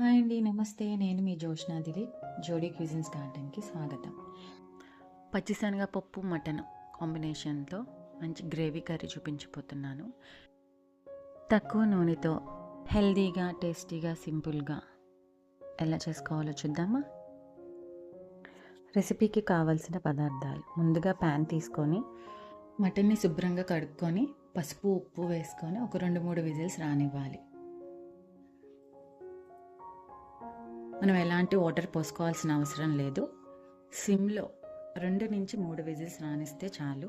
Hi అండి నమస్తే. నేను మీ జోష్నా దిలీప్. జోడీ క్యూజిన్స్ గార్డెన్కి స్వాగతం. పచ్చిశనగ పప్పు మటన్ కాంబినేషన్తో మంచి గ్రేవీ కర్రీ చూపించిపోతున్నాను తక్కువ నూనెతో హెల్దీగా టేస్టీగా సింపుల్గా ఎలా చేసుకోవాలో చూద్దామా? రెసిపీకి కావలసిన పదార్థాలు. ముందుగా ప్యాన్ తీసుకొని మటన్ని శుభ్రంగా కడుక్కొని పసుపు ఉప్పు వేసుకొని ఒక రెండు మూడు విజిల్స్ రానివ్వాలి. మనం ఎలాంటి వాటర్ పోసుకోవాల్సిన అవసరం లేదు. సిమ్లో రెండు నుంచి మూడు విజిల్స్ రాణిస్తే చాలు.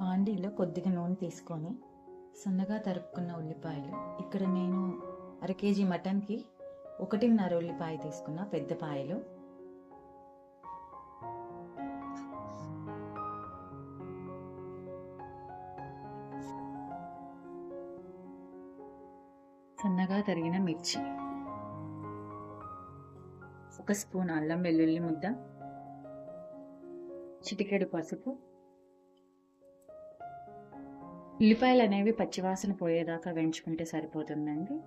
పాండీలో కొద్దిగా నూనె తీసుకొని సన్నగా తరుపుకున్న ఉల్లిపాయలు ఇక్కడ నేను అర కేజీ మటన్కి ఒకటిన్నర ఉల్లిపాయ తీసుకున్న పెద్ద పాయలు సన్నగా తరిగిన మిర్చి. ఒక స్పూన్ అల్లం వెల్లుల్లి ముద్ద. చిటికెడు పసుపు. ఉల్లిపాయలు అనేవి పచ్చివాసన పోయేదాకా వేయించుకుంటే సరిపోతుందండి.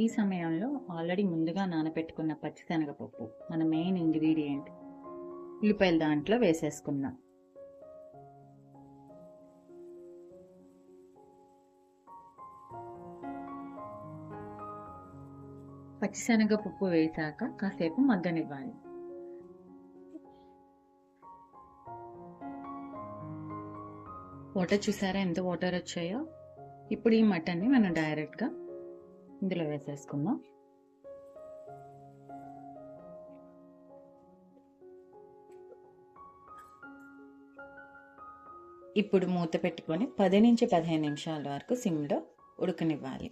ఈ సమయంలో ఆల్రెడీ ముందుగా నానబెట్టుకున్న పచ్చిశనగపప్పు మన మెయిన్ ఇంగ్రీడియంట్. ఉల్లిపాయలు దాంట్లో పచ్చిశనగ పప్పు వేసాక కాసేపు మగ్గనివ్వాలి. వాటర్ చూసారా ఎంత వాటర్ వచ్చాయో? ఇప్పుడు ఈ మటన్ని మనం డైరెక్ట్గా ఇందులో వేసేసుకుందాం. ఇప్పుడు మూత పెట్టుకొని పది నుంచి పదిహేను నిమిషాల వరకు సిమ్లో ఉడకనివ్వాలి.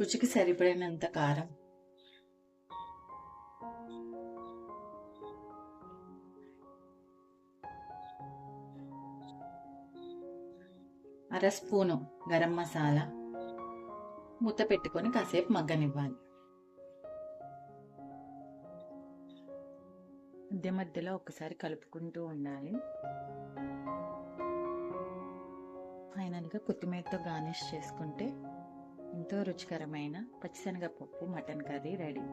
రుచికి సరిపడినంత కారం. అర స్పూను గరం మసాలా. మూత పెట్టుకొని కాసేపు మగ్గనివ్వాలి. మధ్య మధ్యలో ఒకసారి కలుపుకుంటూ ఉండాలి. ఫైనల్గా కొత్తిమీరతో గార్నిష్ చేసుకుంటే ఎంతో రుచికరమైన పచ్చిశనగపప్పు మటన్ కర్రీ రెడీ.